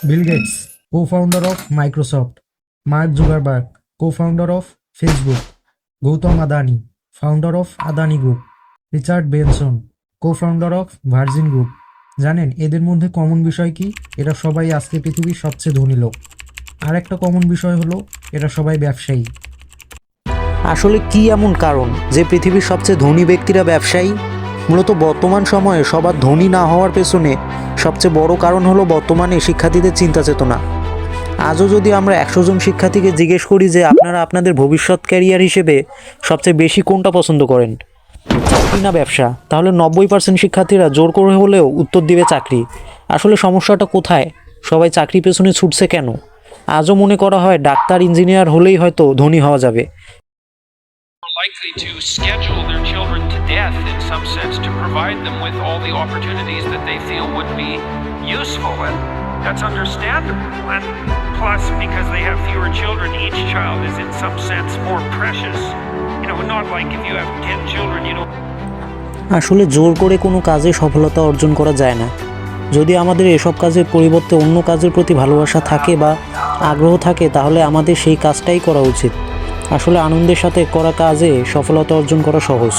Bill Gates, co-founder of Microsoft, Mark Zuckerberg, co-founder of Facebook, Gautam Adani, founder of Adani Group, Richard Benson, co-founder of Virgin Group. জানেন এদের মধ্যে common বিষয় কি এরা সবাই আজকে পৃথিবীর সবচেয়ে ধনী লোক আর একটা কমন বিষয় হলো এরা সবাই ব্যবসায়ী আসলে কি এমন কারণ যে পৃথিবীর সবচেয়ে ধনী ব্যক্তিরা ব্যবসায়ী মূলত বর্তমান সময়ে সবার ধনী না হওয়ার পেছনে সবচেয়ে বড় কারণ হলো বর্তমানে শিক্ষার্থীদের চিন্তা চেতনা। আজও যদি আমরা একশো জন শিক্ষার্থীকে জিজ্ঞেস করি যে আপনারা আপনাদের ভবিষ্যৎ ক্যারিয়ার হিসেবে সবচেয়ে বেশি কোনটা পছন্দ করেন? চাকরি না ব্যবসা? তাহলে নব্বই পার্সেন্ট শিক্ষার্থীরা জোর করে হলেও উত্তর দিবে চাকরি। আসলে সমস্যাটা কোথায়? সবাই চাকরি পেছনে ছুটছে কেন? আজও মনে করা হয় ডাক্তার, ইঞ্জিনিয়ার হলেই হয়তো ধনী হওয়া যাবে। Provide them with all the opportunities that they feel would be useful and that's understandable and plus because they have fewer children each child is in some sense more precious you know not like if you have 10 children you don't আসলে জোর করে কোনো কাজে সফলতা অর্জন করা যায় না যদি আমাদের এসব কাজের পরিবর্তে অন্য কাজের প্রতি ভালোবাসা থাকে বা আগ্রহ থাকে তাহলে আমাদের সেই কাজটাই করা উচিত আসলে আনন্দের সাথে করা কাজে সফলতা অর্জন করা সহজ